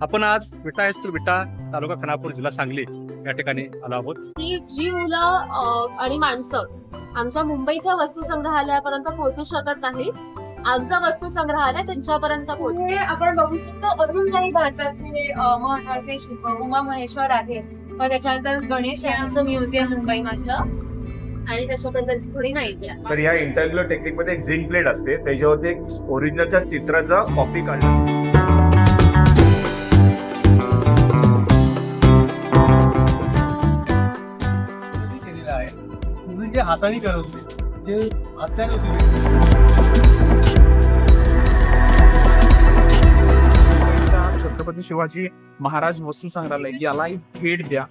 आपण आज विटा हायस्कूल विटा तालुका खानापूर जिल्हा सांगली या ठिकाणी आलो आहोत. की जी मुलं आणि माणसं आमच्या मुंबईच्या वस्तू संग्रहालयापर्यंत पोहोचू शकत नाही आमचं वस्तू संग्रहालय त्यांच्यापर्यंत पोहोचू हे आपण बघू शकतो. अजून काही भारतातले महत्त्वाचे शिल्प उमा महेश्वर आहेत. मग त्याच्यानंतर गणेश आहे आमचं म्युझियम मुंबईमधलं. आणि त्याच्याबद्दल थोडी माहिती आहे. तर ह्या इंटरव्ह्यू टेक्निकमध्ये एक झिंक प्लेट असते. त्याच्यावरती एक ओरिजिनलच्या चित्राचा कॉपी काढला. ते जे हाताने करत होते. जे हाताने होते छत्रपती शिवाजी महाराज वस्तू संग्रहालय यालाही भेट द्या.